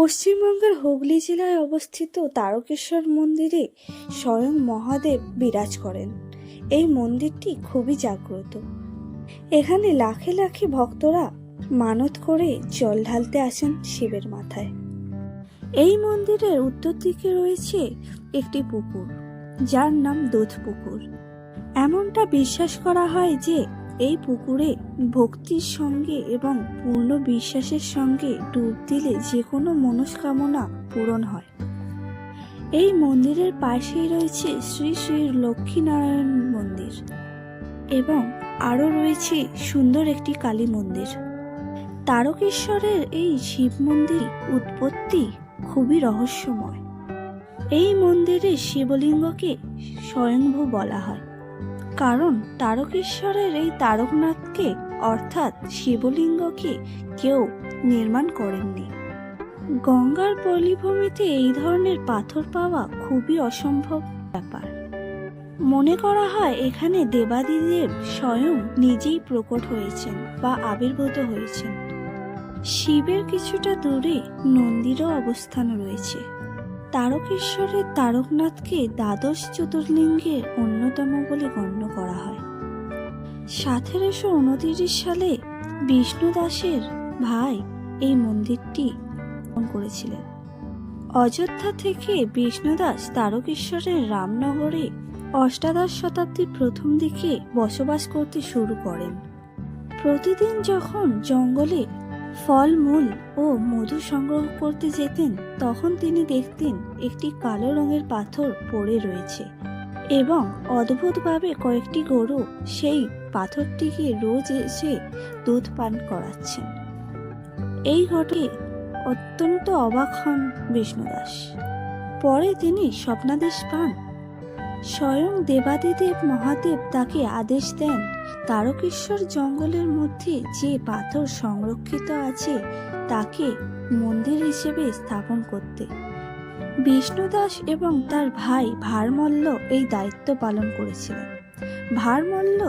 পশ্চিমবঙ্গের হুগলি জেলায় অবস্থিত তারকেশ্বর মন্দিরে স্বয়ং মহাদেব বিরাজ করেন। এই মন্দিরটি খুবই জাগ্রত। এখানে লাখে লাখে ভক্তরা মানত করে জল ঢালতে আসেন শিবের মাথায়। এই মন্দিরের উত্তর দিকে রয়েছে একটি পুকুর, যার নাম দুধ পুকুর এমনটা বিশ্বাস করা হয় যে এই পুকুরে ভক্তির সঙ্গে এবং পূর্ণ বিশ্বাসের সঙ্গে ডুব দিলে যে কোনো মনস্কামনা পূরণ হয়। এই মন্দিরের পাশেই রয়েছে শ্রী শ্রী লক্ষ্মীনারায়ণ মন্দির এবং আরও রয়েছে সুন্দর একটি কালী মন্দির। তারকেশ্বরের এই শিব মন্দির উৎপত্তি খুবই রহস্যময়। এই মন্দিরে শিবলিঙ্গকে স্বয়ংভূ বলা হয়। কারণ তারকেশ্বরের এই তারকনাথকে, অর্থাৎ শিবলিঙ্গকে কেউ নির্মাণ করেননি। গঙ্গার পলিভূমিতে এই ধরনের পাথর পাওয়া খুবই অসম্ভব ব্যাপার। মনে করা হয় এখানে দেবাদিদেব স্বয়ং নিজেই প্রকট হয়েছেন বা আবির্ভূত হয়েছেন। শিবের কিছুটা দূরে নন্দীরও অবস্থান রয়েছে। তারকেশ্বরের তারকনাথকে দ্বাদশ জ্যোতির্লিঙ্গের অন্যতম বলে গণ্য করা হয়। সতেরোশো উনতিরিশ সালে বিষ্ণু দাসের ভাই এই মন্দিরটি করেছিলেন। অযোধ্যা থেকে বিষ্ণুদাস তারকেশ্বরের রামনগরে অষ্টাদশ শতাব্দীর প্রথম দিকে বসবাস করতে শুরু করেন। প্রতিদিন যখন জঙ্গলে ফলমূল ও মধু সংগ্রহ করতে যেতেন, তখন তিনি দেখতেন একটি কালো রঙের পাথর পড়ে রয়েছে এবং অদ্ভুতভাবে কয়েকটি গরু সেই পাথরটিকে রোজ এসে দুধ পান করাচ্ছেন। এই ঘটে অত্যন্ত অবাক হন বিষ্ণুদাস পরে তিনি স্বপ্নাদেশ পান। স্বয়ং দেবাদিদেব মহাদেব তাকে আদেশ দেন তারকেশ্বর জঙ্গলের মধ্যে যে পাথর সংরক্ষিত আছে, তাকে মন্দির হিসেবে স্থাপন করতে। বিষ্ণুদাস এবং তার ভাই ভারমল্ল এই দায়িত্ব পালন করেছিলেন। ভারমল্ল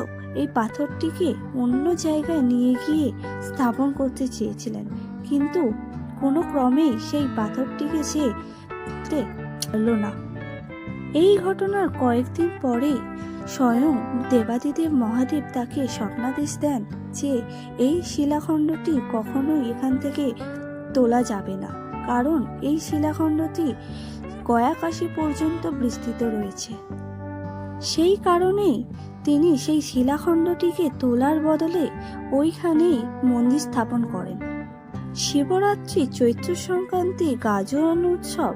এই পাথরটিকে অন্য জায়গায় নিয়ে গিয়ে স্থাপন করতে চেয়েছিলেন, কিন্তু কোনো ক্রমেই সেই পাথরটিকে সে না। এই ঘটনার কয়েকদিন পরে স্বয়ং দেবাদিদেব মহাদেব তাকে স্বপ্নাদেশ দেন যে এই শিলাখণ্ডটি কখনোই এখান থেকে তোলা যাবে না। কারণ এই শিলাখণ্ডটি গয়াকাশি পর্যন্ত বিস্তৃত রয়েছে। সেই কারণেই তিনি সেই শিলাখণ্ডটিকে তোলার বদলে ওইখানেই মন্দির স্থাপন করেন। শিবরাত্রি চৈত্র সংক্রান্তি গাজন উৎসব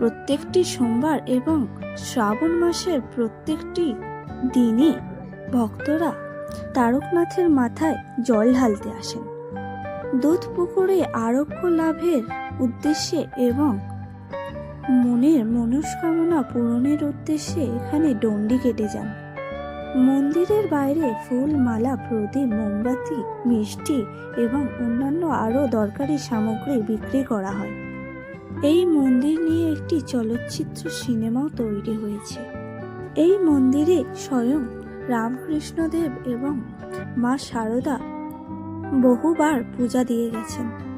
প্রত্যেকটি সোমবার এবং শ্রাবণ মাসের প্রত্যেকটি দিনে ভক্তরা তারকনাথের মাথায় জল ঢালতে আসেন। দুধ পুকুরে আরোগ্য লাভের উদ্দেশ্যে এবং মনের মনস্কামনা পূরণের উদ্দেশ্যে এখানে ডন্ডি কেটে যান। মন্দিরের বাইরে ফুল, মালা, প্রদীপ, মোমবাতি, মিষ্টি এবং অন্যান্য আরও দরকারি সামগ্রী বিক্রি করা হয়। এই মন্দির নিয়ে একটি চলচ্চিত্র সিনেমাও তৈরি হয়েছে। এই মন্দিরে স্বয়ং রামকৃষ্ণদেব এবং মা শারদা বহুবার পূজা দিয়ে গেছেন।